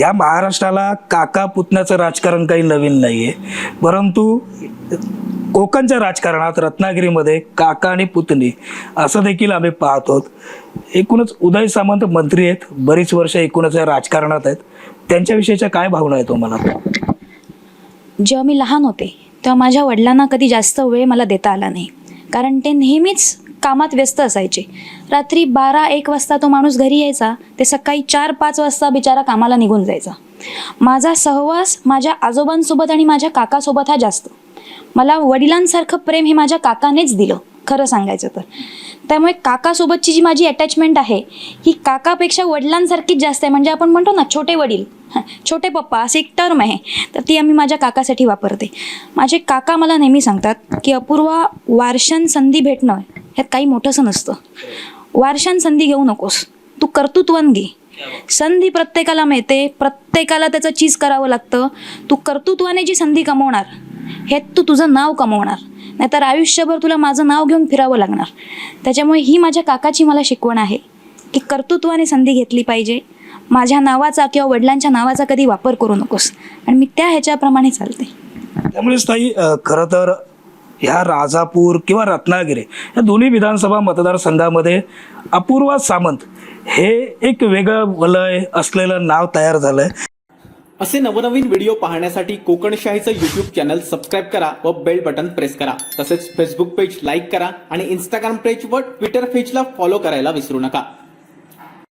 या महाराष्ट्राला काका पुतण्याचं राजकारण काही नवीन नाही आहे परंतु कोकणच्या राजकारणात रत्नागिरीमध्ये काका आणि पुतणी असं देखील आम्ही पाहतो. एकूणच उदय सामंत मंत्री आहेत बरीच वर्ष एकूणच या राजकारणात आहेत. त्यांच्याविषयीच्या काय भावना आहेत तुम्हाला? जेव्हा मी लहान होते तेव्हा माझ्या वडिलांना कधी जास्त वेळ मला देता आला नाही. कारण ते नेहमीच कामात व्यस्त असायचे. रात्री बारा एक वाजता तो माणूस घरी यायचा. ते सकाळी चार पाच वाजता बिचारा कामाला निघून जायचा. माझा सहवास माझ्या आजोबांसोबत आणि माझ्या काकासोबत हा जास्त. मला वडिलांसारखं प्रेम हे माझ्या काकानेच दिलं खरं सांगायचं तर. त्यामुळे काकासोबतची जी माझी अटॅचमेंट आहे ही काकापेक्षा वडिलांसारखीच जास्त आहे. म्हणजे आपण म्हणतो ना छोटे वडील छोटे पप्पा अशी एक टर्म आहे. तर ती आम्ही माझ्या काकासाठी वापरते. माझे काका मला नेहमी सांगतात की अपूर्वा वारशान संधी भेटणं ह्यात काही मोठंसं नसतं. वारशान संधी घेऊ नकोस. तू कर्तृत्वान घे. संधी प्रत्येकाला मिळते. प्रत्येकाला त्याचं चीज करावं लागतं. तू कर्तृत्वाने जी संधी कमवणार हे तू तुझं नाव कमवणार. नाहीतर आयुष्यभर तुला माझं नाव घेऊन फिरावं लागणार. त्याच्यामुळे ही माझ्या काकाची मला शिकवण आहे की कर्तृत्वाने संधी घेतली पाहिजे. माझ्या नावाचा किंवा वडिलांच्या नावाचा कधी वापर करू नकोस. आणि मी त्या ह्याच्याप्रमाणे चालते. त्यामुळेच ताई खरं तर ह्या राजापूर किंवा रत्नागिरी या दोन्ही विधानसभा मतदारसंघामध्ये अपूर्वा सामंत हे एक वेगळं वलय असलेलं नाव तयार झालंय. असे नवनवीन व्हिडिओ पाहण्यासाठी कोकणशाहीचं यूट्यूब चॅनल सबस्क्राईब करा व बेल बटन प्रेस करा. तसेच फेसबुक पेज लाईक करा आणि इंस्टाग्राम पेज व ट्विटर पेजला फॉलो करायला विसरू नका.